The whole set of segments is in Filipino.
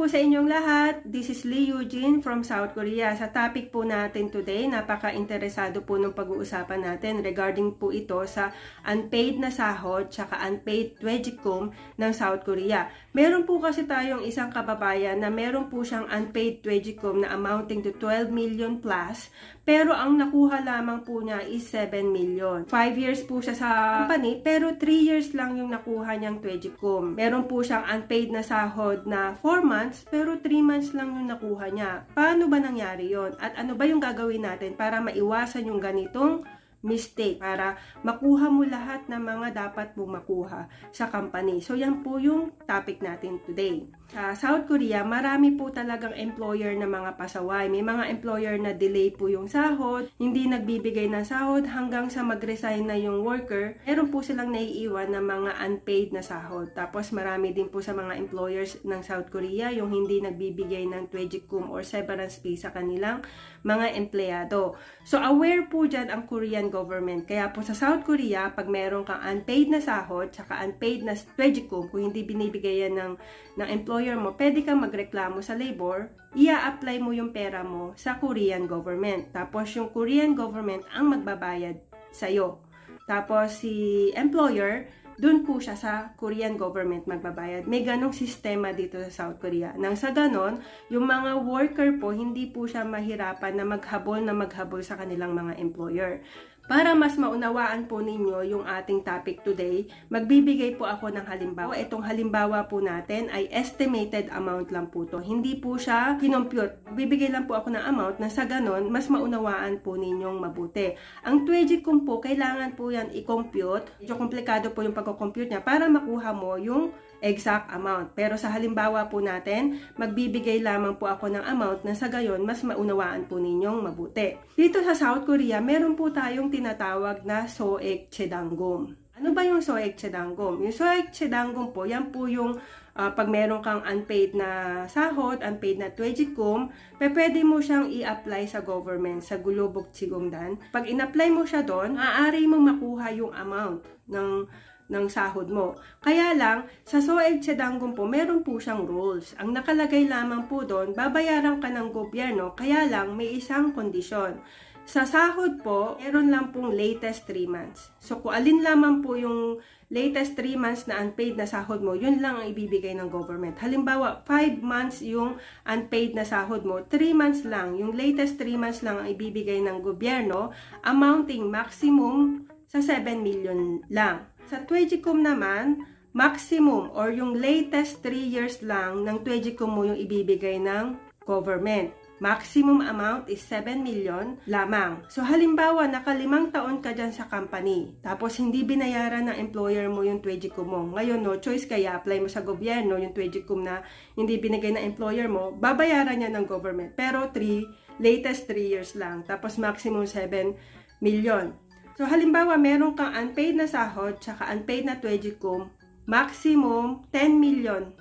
po sa inyong lahat. This is Lee Eugene from South Korea. Sa topic po natin today, napaka-interesado po ng pag-uusapan natin regarding po ito sa unpaid na sahod tsaka unpaid twejicum ng South Korea. Meron po kasi tayong isang kababayan na meron po siyang unpaid twejicum na amounting to 12 million plus pero ang nakuha lamang po niya is 7 million. 5 years po siya sa company pero 3 years lang yung nakuha niyang twejicum. Meron po siyang unpaid na sahod na 4 months pero 3 months lang yung nakuha niya. Paano ba nangyari yon? At ano ba yung gagawin natin para maiwasan yung ganitong mistake para makuha mo lahat ng mga dapat mong makuha sa company. So yan po yung topic natin today. Sa South Korea, marami po talagang employer na mga pasaway. May mga employer na delay po yung sahod, hindi nagbibigay ng sahod hanggang sa mag-resign na yung worker. Meron po silang naiiwan na mga unpaid na sahod. Tapos marami din po sa mga employers ng South Korea yung hindi nagbibigay ng twejicum or severance pay sa kanilang mga empleyado. So aware po dyan ang Korean government. Kaya po sa South Korea, pag meron kang unpaid na sahod, tsaka unpaid na twejicum, kung hindi binibigay yan ng, ng employer mo, pwede kang magreklamo sa labor, ia-apply mo yung pera mo sa Korean government. Tapos yung Korean government ang magbabayad sa'yo. Tapos si employer, dun po siya sa Korean government magbabayad. May ganong sistema dito sa South Korea. Nang sa ganon, yung mga worker po, hindi po siya mahirapan na maghabol na maghabol sa kanilang mga employer. Para mas maunawaan po ninyo yung ating topic today, magbibigay po ako ng halimbawa. Itong halimbawa po natin ay estimated amount lang po to. Hindi po siya kinompute. Bibigay lang po ako ng amount na sa ganon, mas maunawaan po ninyong mabuti. Ang twejicum po, kailangan po yan i-compute. Medyo komplikado po yung pag-compute niya para makuha mo yung exact amount. Pero sa halimbawa po natin, magbibigay lamang po ako ng amount na sa gayon mas maunawaan po ninyong mabuti. Dito sa South Korea, meron po tayong tinatawag na Soek Chedanggum. Ano ba yung Soek Chedanggum? Yung Soek Chedanggum po, yan po yung uh, pag meron kang unpaid na sahod, unpaid na twejicum, pwede mo siyang i-apply sa government, sa Gulubog Chigongdan. Pag in-apply mo siya doon, maaari mo makuha yung amount ng ng sahod mo. Kaya lang, sa SOEG Chedanggong po, meron po siyang rules. Ang nakalagay lamang po doon, babayaran ka ng gobyerno, kaya lang may isang kondisyon. Sa sahod po, meron lang pong latest 3 months. So, kung alin lamang po yung latest 3 months na unpaid na sahod mo, yun lang ang ibibigay ng government. Halimbawa, 5 months yung unpaid na sahod mo, 3 months lang, yung latest 3 months lang ang ibibigay ng gobyerno, amounting maximum sa 7 million lang. Sa Twejicum naman, maximum or yung latest 3 years lang ng Twejicum mo yung ibibigay ng government. Maximum amount is 7 million lamang. So halimbawa, nakalimang taon ka dyan sa company, tapos hindi binayaran ng employer mo yung Twejicum mo. Ngayon, no choice kaya apply mo sa gobyerno yung Twejicum na hindi binigay ng employer mo, babayaran niya ng government. Pero 3, latest 3 years lang. Tapos maximum 7 million. So, halimbawa, meron kang unpaid na sahod, tsaka unpaid na twejicum, maximum 10 million.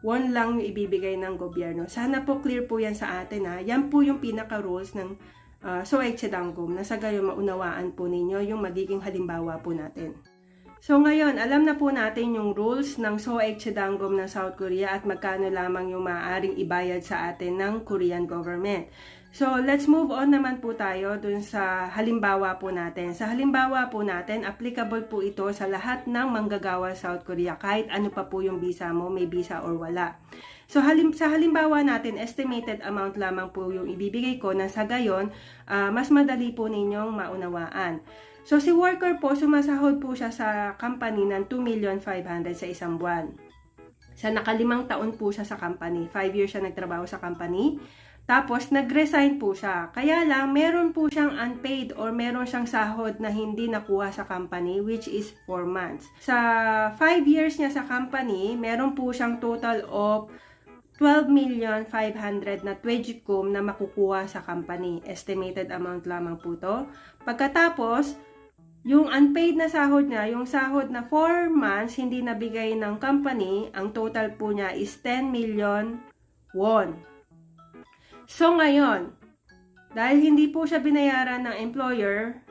One lang yung ibibigay ng gobyerno. Sana po clear po yan sa atin ha. Yan po yung pinaka-rules ng uh, Soek Chedanggum na sa gayon maunawaan po ninyo yung magiging halimbawa po natin. So ngayon, alam na po natin yung rules ng Soek Chedanggum ng South Korea at magkano lamang yung maaaring ibayad sa atin ng Korean government. So, let's move on naman po tayo dun sa halimbawa po natin. Sa halimbawa po natin, applicable po ito sa lahat ng manggagawa South Korea. Kahit ano pa po yung visa mo, may visa or wala. So, halim sa halimbawa natin, estimated amount lamang po yung ibibigay ko na sa gayon, uh, mas madali po ninyong maunawaan. So, si worker po, sumasahod po siya sa company ng 2,500,000 sa isang buwan. Sa nakalimang taon po siya sa company. 5 years siya nagtrabaho sa company. Tapos, nag-resign po siya. Kaya lang, meron po siyang unpaid or meron siyang sahod na hindi nakuha sa company, which is 4 months. Sa 5 years niya sa company, meron po siyang total of 12,500 na twejicum na makukuha sa company. Estimated amount lamang po to. Pagkatapos, yung unpaid na sahod niya, yung sahod na 4 months hindi nabigay ng company, ang total po niya is 10 million won. So ngayon, dahil hindi po siya binayaran ng employer,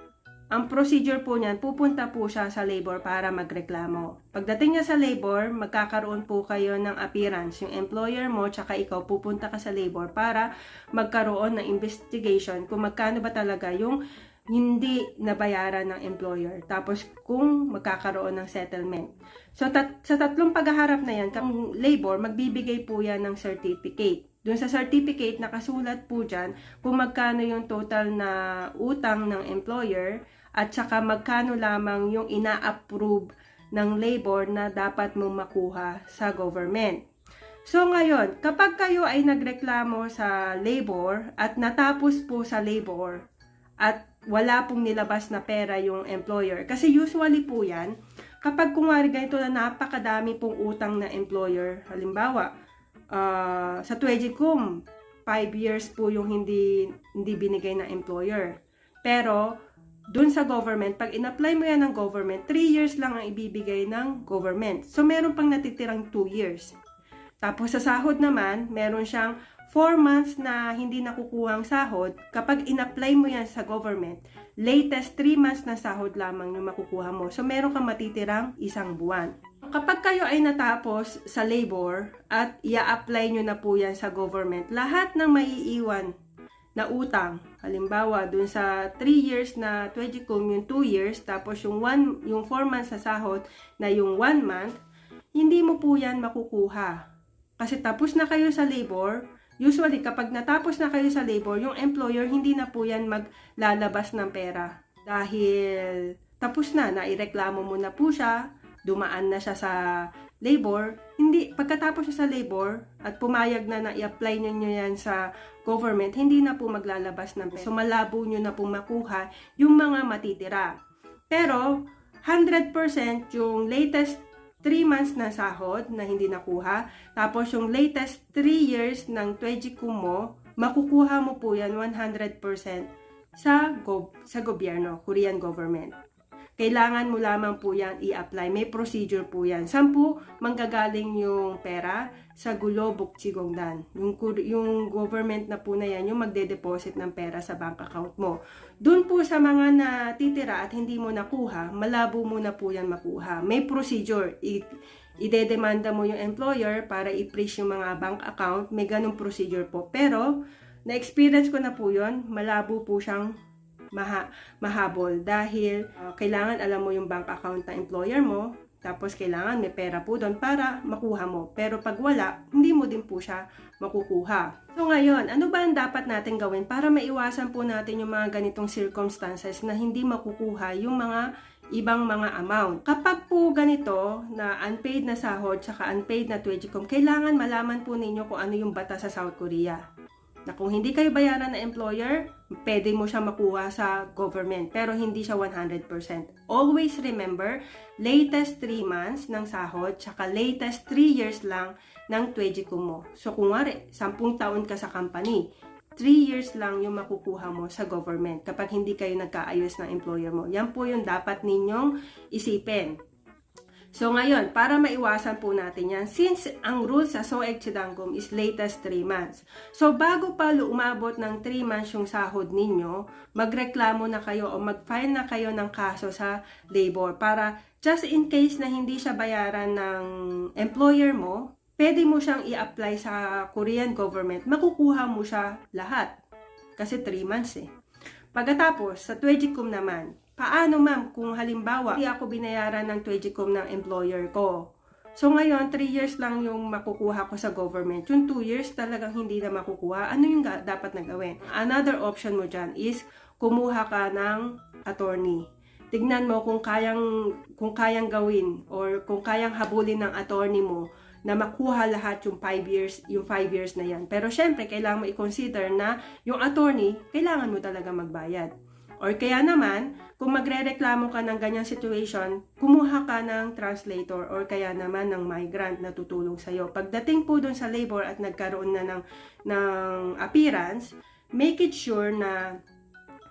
ang procedure po niyan, pupunta po siya sa labor para magreklamo. Pagdating niya sa labor, magkakaroon po kayo ng appearance. Yung employer mo, tsaka ikaw, pupunta ka sa labor para magkaroon ng investigation kung magkano ba talaga yung hindi nabayaran ng employer. Tapos kung magkakaroon ng settlement. So tat- sa tatlong paghaharap na yan, kang labor, magbibigay po yan ng certificate. Doon sa certificate, nakasulat po dyan kung magkano yung total na utang ng employer at saka magkano lamang yung ina-approve ng labor na dapat mong makuha sa government. So ngayon, kapag kayo ay nagreklamo sa labor at natapos po sa labor at wala pong nilabas na pera yung employer, kasi usually po yan, kapag kumari ganito na napakadami pong utang na employer, halimbawa, uh, sa Twedgicom, 5 years po yung hindi, hindi binigay ng employer. Pero, dun sa government, pag in-apply mo yan ng government, 3 years lang ang ibibigay ng government. So, meron pang natitirang 2 years. Tapos sa sahod naman, meron siyang 4 months na hindi nakukuha ang sahod. Kapag in-apply mo yan sa government, latest 3 months na sahod lamang yung makukuha mo. So, meron kang matitirang isang buwan. Kapag kayo ay natapos sa labor at i-apply nyo na po yan sa government, lahat ng maiiwan na utang, halimbawa dun sa 3 years na 20 kum yung 2 years, tapos yung 1, yung 4 months sa sahod na yung 1 month, hindi mo po yan makukuha. Kasi tapos na kayo sa labor, usually kapag natapos na kayo sa labor, yung employer hindi na po yan maglalabas ng pera. Dahil tapos na, naireklamo mo na po siya, dumaan na siya sa labor, hindi, pagkatapos siya sa labor at pumayag na na i-apply niyo yan sa government, hindi na po maglalabas ng pera. So, malabo nyo na po makuha yung mga matitira. Pero, 100% yung latest 3 months na sahod na hindi nakuha, tapos yung latest 3 years ng Twedjikum mo, makukuha mo po yan 100% sa, go- sa gobyerno, Korean government. Kailangan mo lamang po yan i-apply. May procedure po yan. Saan po manggagaling yung pera? Sa Gulobok Chigongdan. Yung, yung government na po na yan, yung magde-deposit ng pera sa bank account mo. Doon po sa mga natitira at hindi mo nakuha, malabo mo na po yan makuha. May procedure. I- idedemanda mo yung employer para i-freeze yung mga bank account. May ganong procedure po. Pero, na-experience ko na po yon malabo po siyang maha, mahabol dahil uh, kailangan alam mo yung bank account ng employer mo tapos kailangan may pera po doon para makuha mo. Pero pag wala, hindi mo din po siya makukuha. So ngayon, ano ba ang dapat natin gawin para maiwasan po natin yung mga ganitong circumstances na hindi makukuha yung mga ibang mga amount. Kapag po ganito na unpaid na sahod tsaka unpaid na tuition, kailangan malaman po ninyo kung ano yung bata sa South Korea na kung hindi kayo bayaran ng employer, pwede mo siya makuha sa government, pero hindi siya 100%. Always remember, latest 3 months ng sahod, tsaka latest 3 years lang ng twedjikum mo. So, kung wari, 10 taon ka sa company, 3 years lang yung makukuha mo sa government kapag hindi kayo nagkaayos ng employer mo. Yan po yung dapat ninyong isipin. So ngayon, para maiwasan po natin yan, since ang rule sa SOEG Chidangkom is latest 3 months. So bago pa umabot ng 3 months yung sahod ninyo, magreklamo na kayo o mag-file na kayo ng kaso sa labor para just in case na hindi siya bayaran ng employer mo, pwede mo siyang i-apply sa Korean government, makukuha mo siya lahat. Kasi 3 months eh. Pagkatapos, sa Twedgicom naman, Paano ma'am kung halimbawa hindi ako binayaran ng Twedgicom ng employer ko? So ngayon, 3 years lang yung makukuha ko sa government. Yung 2 years talagang hindi na makukuha. Ano yung dapat na gawin? Another option mo dyan is kumuha ka ng attorney. Tignan mo kung kayang, kung kayang gawin or kung kayang habulin ng attorney mo na makuha lahat yung 5 years, yung 5 years na yan. Pero syempre, kailangan mo i-consider na yung attorney, kailangan mo talaga magbayad. Or kaya naman, kung magre-reklamo ka ng ganyang situation, kumuha ka ng translator or kaya naman ng migrant na tutulong sa'yo. Pagdating po doon sa labor at nagkaroon na ng, ng appearance, make it sure na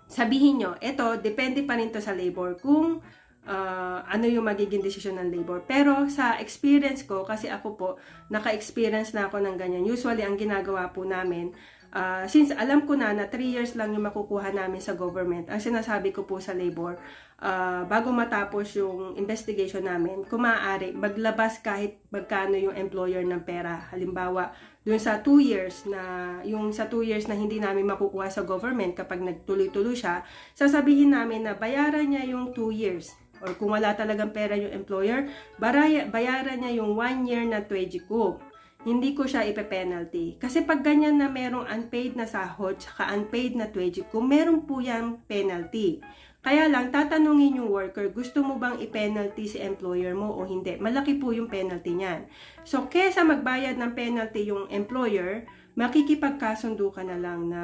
sabihin nyo, eto, depende pa rin to sa labor kung uh, ano yung magiging desisyon ng labor. Pero sa experience ko, kasi ako po, naka-experience na ako ng ganyan. Usually, ang ginagawa po namin, Ah, since alam ko na na 3 years lang yung makukuha namin sa government, ang sinasabi ko po sa labor, ah, bago matapos yung investigation namin, kung maaari, maglabas kahit magkano yung employer ng pera. Halimbawa, dun sa 2 years na, yung sa 2 years na hindi namin makukuha sa government kapag nagtuloy-tuloy siya, sasabihin namin na bayaran niya yung 2 years. Or kung wala talagang pera yung employer, baraya, bayaran niya yung 1 year na 20 ko hindi ko siya ipe-penalty. Kasi pag ganyan na merong unpaid na sahod tsaka unpaid na twedge, kung meron po yan penalty. Kaya lang, tatanungin yung worker, gusto mo bang i-penalty si employer mo o hindi? Malaki po yung penalty niyan. So, kesa magbayad ng penalty yung employer, makikipagkasundo ka na lang na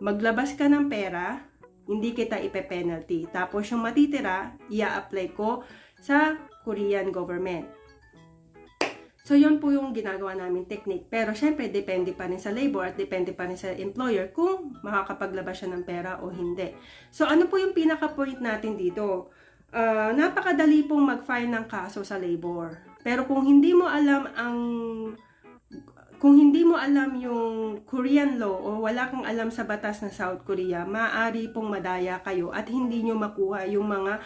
maglabas ka ng pera, hindi kita ipe-penalty. Tapos yung matitira, ia-apply ko sa Korean government. So, yun po yung ginagawa namin technique. Pero, syempre, depende pa rin sa labor at depende pa rin sa employer kung makakapaglabas siya ng pera o hindi. So, ano po yung pinaka-point natin dito? Ah, napakadali pong mag-file ng kaso sa labor. Pero kung hindi mo alam ang kung hindi mo alam yung Korean law o wala kang alam sa batas ng South Korea, maaari pong madaya kayo at hindi nyo makuha yung mga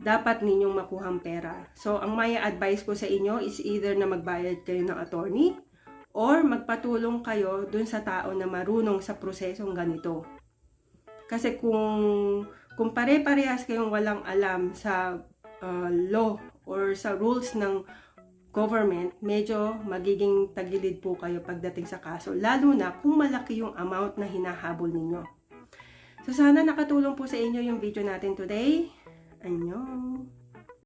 dapat ninyong makuhang pera. So, ang may advice ko sa inyo is either na magbayad kayo ng attorney or magpatulong kayo dun sa tao na marunong sa prosesong ganito. Kasi kung kung pare-parehas kayong walang alam sa uh, law or sa rules ng government, medyo magiging tagilid po kayo pagdating sa kaso. Lalo na kung malaki yung amount na hinahabol ninyo. So sana nakatulong po sa inyo yung video natin today. 哎呦